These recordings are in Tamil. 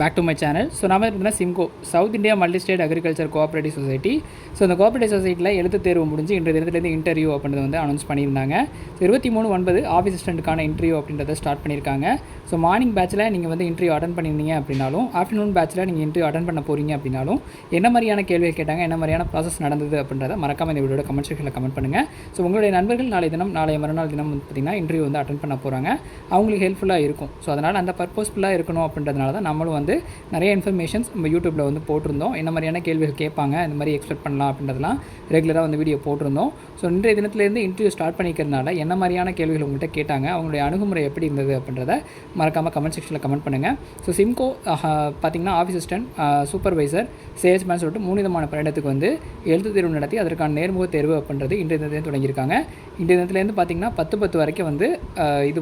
Back to my channel so நாம பார்த்தீங்கன்னா SIMCO south India multi state agriculture cooperative society so அந்த கோஆப்ரேட்டிவ் சொசைட்டியில் எழுத்து தேர்வு முடிஞ்சு இன்றைய தினத்துலேருந்து இன்டர்வியூ அப்படின்றது வந்து அனௌன்ஸ் பண்ணியிருந்தாங்க. ஸோ இருபத்தி மூணு ஒன்பது ஆஃபீஸ் அசிஸ்டண்ட்டுக்கான இன்டர்வியூ அப்படின்றத ஸ்டார்ட் பண்ணியிருக்காங்க. ஸோ மார்னிங் பேட்சில் நீங்கள் வந்து இன்டர்வியூ அட்டன் பண்ணியிருந்தீங்க அப்படின்னாலும் ஆஃப்டர்நூன் பேட்சில் நீங்கள் இன்டர்வியூ அட்டன் பண்ண போகிறீங்க அப்படின்னாலும் என்ன மாதிரியான கேள்வியை கேட்டாங்க என்ன மாதிரியான ப்ராசஸ் நடந்தது அப்படின்றத மறக்காமல் இந்த வீடியோட கமெண்ட் செக்ஷனில் கமெண்ட் பண்ணுங்கள் ஸோ உங்களுடைய நண்பர்கள் நாளை தினம் நாளை மறுநாள் தினம் வந்து பார்த்திங்கன்னா இன்டர்வியூ வந்து அட்டன் பண்ண போகிறாங்க அவங்களுக்கு ஹெல்ப்ஃபுல்லாக இருக்கும். ஸோ அதனால் அந்த பர்பஸ்ஃபுல்லாக இருக்கணும் அப்படின்றதுனால தான் நம்மளும் வந்து நிறைய இன்ஃபர்மேஷன்ஸ் நம்ம யூடியூப்பில் வந்து போட்டிருந்தோம். என்ன மாதிரியான கேள்விகள் கேட்பாங்க இந்த மாதிரி எக்ஸ்பெக்ட் பண்ணலாம் அப்படின்றதெல்லாம் ரெகுலராக வந்து வீடியோ போட்டிருந்தோம். ஸோ இன்றைய தினத்துலேருந்து இன்டர்வியூ ஸ்டார்ட் பண்ணிக்கிறதுனால என்ன மாதிரியான கேள்விகள் உங்கள்கிட்ட கேட்டாங்க அவங்களுடைய அணுகுமுறை எப்படி இருந்தது அப்படின்றத மறக்காமல் கமெண்ட் செக்ஷனில் கமெண்ட் பண்ணுங்கள் ஸோ சிம்கோ பார்த்திங்கன்னா ஆஃபீஸ் அசிஸ்டன்ட் சூப்பர்வைசர் சேல்ஸ்மேன் சொல்லிட்டு மூணு விதமான பணியிடத்துக்கு வந்து எழுத்து தேர்வு நடத்தி அதற்கான நேர்முக தேர்வு அப்படின்றது இன்றைய தினத்துலேருந்து தொடங்கியிருக்காங்க. இன்றைய தினத்துலேருந்து பார்த்திங்கன்னா பத்து பத்து வரைக்கும் வந்து இது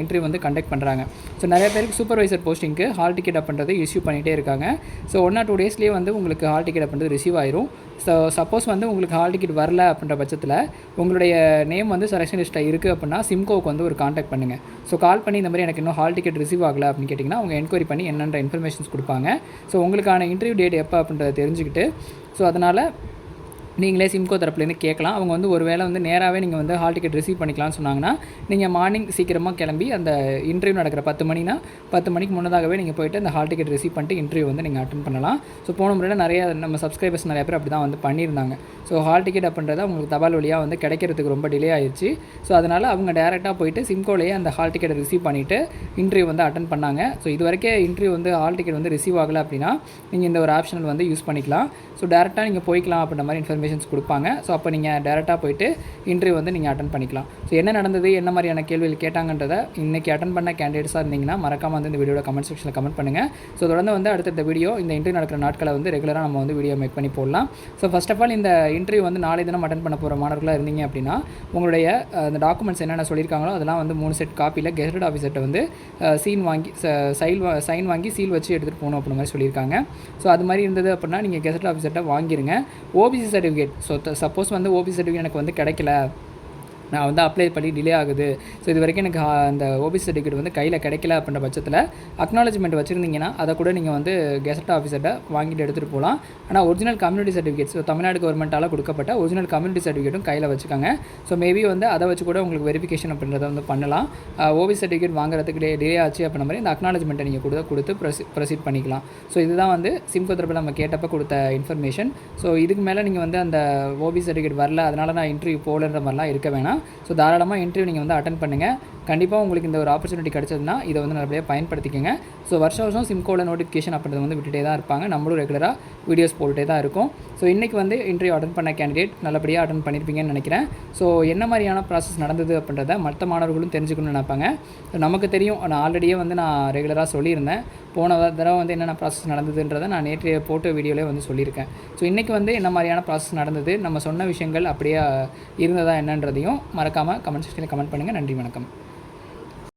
இன்டர்வியூ வந்து கண்டக்ட் பண்ணுறாங்க ஸோ நிறைய பேருக்கு சூப்பர்வைசர் போஸ்டிங்க்கு ஹால் டிக்கெட் பண்ணுறது இஷ்யூ பண்ணிகிட்டே இருக்காங்க. ஸோ ஒன் ஆர் டூ டேஸ்லேயே வந்து உங்களுக்கு ஹால் டிக்கெட் அப்படின்றது ரிசீவ் ஆயிரும். ஸோ சப்போஸ் வந்து உங்களுக்கு ஹால் டிக்கெட் வரல அப்படின்ற பட்சத்தில் உங்களுடைய நேம் வந்து செலெக்ஷன் லிஸ்ட்டில் இருக்குது அப்படின்னா சிம்கோவுக்கு வந்து ஒரு காண்டாக்ட் பண்ணுங்கள் ஸோ கால் பண்ணி இந்த மாதிரி எனக்கு இன்னும் ஹால் டிக்கெட் ரிசீவ் ஆகலை அப்படின்னு கேட்டிங்கன்னா அவங்க என்கொயரி பண்ணி என்னென்ற இன்ஃபர்மேஷன்ஸ் கொடுப்பாங்க. ஸோ உங்களுக்கான இன்டர்வியூ டேட் எப்போ அப்படின்றத தெரிஞ்சுக்கிட்டு ஸோ அதனால் நீங்களே சிம்கோ தரப்புலேருந்து கேட்கலாம். அவங்க வந்து ஒரு வேளை வந்து நேராகவே நீங்கள் வந்து ஹால் டிக்கெட் ரிசீவ் பண்ணிக்கலாம்னு சொன்னாங்கன்னா நீங்கள் மார்னிங் சீக்கிரமாக கிளம்பி அந்த இன்டர்வியூ நடக்கிற பத்து மணினா பத்து மணிக்கு முன்னதாகவே நீங்கள் போயிட்டு அந்த ஹால் டிக்கெட் ரிசீவ் பண்ணிட்டு இன்டர்வியூ வந்து நீங்கள் அட்டன் பண்ணலாம். ஸோ போன முறையில் நிறைய நம்ம சப்ஸ்கிரைபர்ஸ் நிறைய பேர் அப்படி தான் வந்து பண்ணியிருந்தாங்க. ஸோ ஹால் டிக்கெட் அப்படின்றத உங்களுக்கு தபால் வழியாக வந்து கிடைக்கிறதுக்கு ரொம்ப டிலே ஆயிடுச்சு ஸோ அதனால் அவங்க டேரெக்டாக போயிட்டு சிம்கோலேயே அந்த ஹால் டிக்கெட்டை ரிசீவ் பண்ணிவிட்டு இன்டர்வியூ வந்து அட்டன் பண்ணாங்க. ஸோ இது வரைக்கும் இன்டர்வியூ வந்து ஹால் டிக்கெட் வந்து ரிசீவ் ஆகலை அப்படின்னா நீங்கள் இந்த ஒரு ஆப்ஷன் வந்து யூஸ் பண்ணிக்கலாம். ஸோ டேரெக்டாக நீங்கள் போய்க்கலாம் அப்படின்ற மாதிரி இன்ஃபர்மேஷன்ஸ் கொடுப்பாங்க. ஸோ அப்போ நீங்கள் டேரெக்டாக போயிட்டு இன்டர்வியூ வந்து நீங்கள் அட்டன் பண்ணிக்கலாம். ஸோ என்ன நடந்தது என்ன மாதிரியான கேள்விகள் கேட்டாங்கன்றதை இன்றைக்கி அட்டன் பண்ண கேண்டிடேட்ஸாக இருந்தீங்கன்னா மறக்காமல் வந்து இந்த வீடியோட கமெண்ட் செக்ஷனில் கமெண்ட் பண்ணுங்கள் ஸோ தொடர்ந்து வந்து அடுத்தடுத்த வீடியோ இந்த இன்டர்வியூ நடக்கிற நாட்களை வந்து ரெகுலராக நம்ம வந்து வீடியோ மேக் பண்ணி போடலாம். ஸோ ஃபஸ்ட் ஆஃப் ஆல் இந்த இன்டர்வியூ வந்து நாளை தினம் அட்டன் பண்ண போகிற மாணவர்களாக இருந்தீங்க அப்படின்னா உங்களுடைய அந்த டாக்குமெண்ட்ஸ் என்னென்ன சொல்லியிருக்காங்களோ அதெல்லாம் வந்து மூணு செட் காப்பியில் கெசட் ஆஃபீஸர்கிட்ட வந்து சீன் வாங்கி சைல் சைன் வாங்கி சீல் வச்சு எடுத்துகிட்டு போகணும் அப்படின்ற மாதிரி சொல்லியிருக்காங்க. ஸோ அது மாதிரி இருந்தது அப்படின்னா நீங்கள் கெசட் ஆஃபீஸர்கிட்ட வாங்கிருங்க. ஓபிசி சர்டிஃபிகேட் ஸோ சப்போஸ் வந்து ஓபி சர்டிஃபிகேட் எனக்கு வந்து கிடைக்கல. நான் வந்து அப்ளை பண்ணி டிலே ஆகுது. ஸோ இது வரைக்கும் எனக்கு அந்த ஓபிசி சர்டிஃபிகேட் வந்து கையில் கிடைக்கல அப்படின்ற பட்சத்தில் அக்னாலஜ்மெண்ட் வச்சுருந்தீங்கன்னா அதை கூட நீங்கள் வந்து கெசட் ஆஃபீஸர்கிட்ட வாங்கிட்டு எடுத்துகிட்டு போகலாம் ஆனால் original community certificate so Tamil Nadu கவர்மெண்ட்டால் கொடுக்கப்பட்ட ஒரிஜினல் கம்யூனிட்டி சர்டிஃபிகேட்டும் கையில் வச்சுக்காங்க. ஸோ மேபி வந்து அதை வச்சு கூட உங்களுக்கு வெரிஃபிகேஷன் அப்படின்றத வந்து பண்ணலாம். ஓபிசி சர்டிஃபிகேட் வாங்குறதுக்கு டிலே ஆச்சு அப்படின்ற மாதிரி இந்த அக்னாலஜ்மெண்ட்டை நீங்கள் கொடுத்து கொடுத்து ப்ரொசி ப்ரொசீட் பண்ணிக்கலாம். ஸோ இதுதான் வந்து சிம்கோ தரப்பில் நம்ம கேட்டப்போ கொடுத்த இன்ஃபர்மேஷன் ஸோ இதுக்கு மேலே நீங்கள் வந்து அந்த ஓபிசி சர்டிஃபிகேட் வரல அதனால் நான் இன்டர்வியூ போகலன்ற மாதிரிலாம் இருக்க வேணாம். ஸோ தாராளமாக இன்டர்வியூ நீங்கள் வந்து அட்டன் பண்ணுங்கள் கண்டிப்பாக உங்களுக்கு இந்த ஒரு ஆப்பர்ச்சுனிட்டி கிடச்சதுன்னா இதை வந்து நல்லபடியாக பயன்படுத்திக்கோங்க. ஸோ வருஷ வருஷம் சிம்கோவில் நோட்டிஃபிகேஷன் அப்படின்றது வந்து விட்டுட்டே தான் இருப்பாங்க. நம்மளும் ரெகுலராக வீடியோஸ் போட்டுட்டே தான் இருக்கும். ஸோ இன்றைக்கி வந்து இன்டர்வியூ அட்டன் பண்ண கேண்டிடேட் நல்லபடியாக அட்டன் பண்ணியிருப்பீங்கன்னு நினைக்கிறேன். ஸோ என்ன மாதிரியான ப்ராசஸ் நடந்தது அப்படின்றத மற்ற மாணவர்களும் தெரிஞ்சுக்கணும்னு நினைப்பாங்க. ஸோ நமக்கு தெரியும். நான் ஆல்ரெடியே வந்து நான் ரெகுலராக சொல்லியிருந்தேன். போன தடவை வந்து என்னென்ன ப்ராசஸ் நடந்ததுன்றதை நான் நேற்றைய போட்டோ வீடியோலேயே வந்து சொல்லியிருக்கேன். ஸோ இன்றைக்கி வந்து என்ன மாதிரியான ப்ராசஸ் நடந்தது நம்ம சொன்ன விஷயங்கள் அப்படியே இருந்ததா என்னன்றதையும் மறக்காமல் கமெண்ட் செக்ஷனில் கமெண்ட் பண்ணுங்கள் நன்றி வணக்கம்.